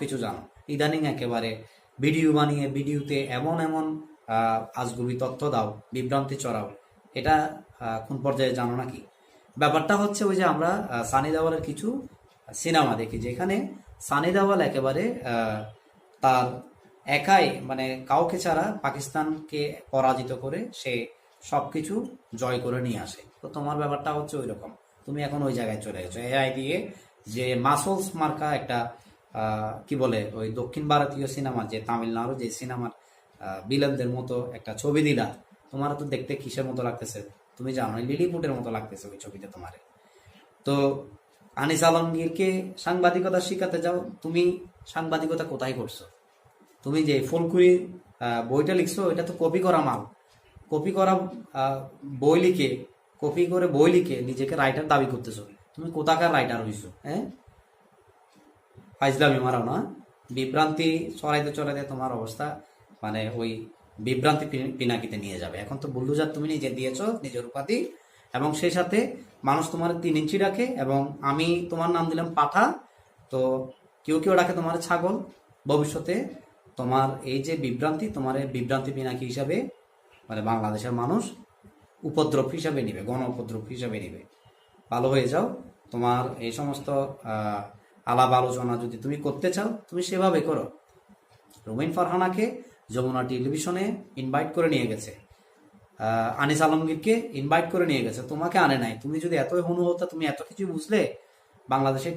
কিছু জানো। ইদানিং একেবারে ভিডিও বানিয়ে, ভিডিওতে এমন এমন আজগুবি তথ্য দাও, বিভ্রান্তি চড়াও। এটা কোন পর্যায়ে জানো নাকি? ব্যাপারটা হচ্ছে ওই যে আমরা সানি দেওয়ালের কিছু সিনেমা দেখি, যেখানে সানি দেওয়াল একেবারে তার একাই মানে কাউকে ছাড়া পাকিস্তানকে পরাজিত করে সে সবকিছু জয় করে নিয়ে আসে। তো তোমার ব্যাপারটা হচ্ছে ওই রকম তুমি এখন ওই জায়গায় চলে গেছো। এআই দিয়ে যে মাসলস মার্কা একটা কি বলে, ওই দক্ষিণ ভারতীয় সিনেমা, যে তামিলনাড়ু যে সিনেমার বিলানদের মতো একটা ছবি দিলা তোমার তো দেখতে কিসের মতো লাগতেছে? তুমি জানো লিলিপুটের মতো লাগতেছে ওই ছবিতে তোমারে। তো আনিস আলমগীরকে সাংবাদিকতা শিখাতে যাও, তুমি সাংবাদিকতা কোথায় করছ? তুমি যে ফুলকুড়ি বইটা লিখছো, এটা তো কপি করা মাল। কপি করা বই লিখে কপি করে বই লিখে নিজেকে রাইটার দাবি করতেছো। তুমি কোথাকার রাইটার হইছো হ্যাঁ? ফাইজলামি মারাও না। বিভ্রান্তি চড়াইতে চড়াইতে তোমার অবস্থা মানে ওই বিভ্রান্তি পিনাকিতে নিয়ে যাবে। এখন তো বুল্লুজার তুমি নিজে দিয়েছ, নিজের উপাধি, এবং সেই সাথে মানুষ তোমার তিন ইঞ্চি রাখে এবং আমি তোমার নাম দিলাম পাঠা, তো কেউ কেউ রাখে তোমার ছাগল। ভবিষ্যতে তোমার এই যে বিভ্রান্তি, তোমার বিভ্রান্তি পিনাকি হিসাবে মানে বাংলাদেশের মানুষ উপদ্রব হিসাবে নিবে, গণ উপদ্রব হিসাবে নিবে। ভালো হয়ে যাও। তোমার এই সমস্ত আলাপ আলোচনা যদি তুমি করতে চাও, তুমি সেভাবে করো। রোমিন ফারহানাকে যমুনা টেলিভিশনে ইনভাইট করে নিয়ে গেছে। আনিস আলমগীরকে ইনভাইট করে নিয়ে গেছে। তোমাকে আনে নাই। তুমি যদি এতই হনু হতো তুমি এত কিছু বুঝলে, বাংলাদেশের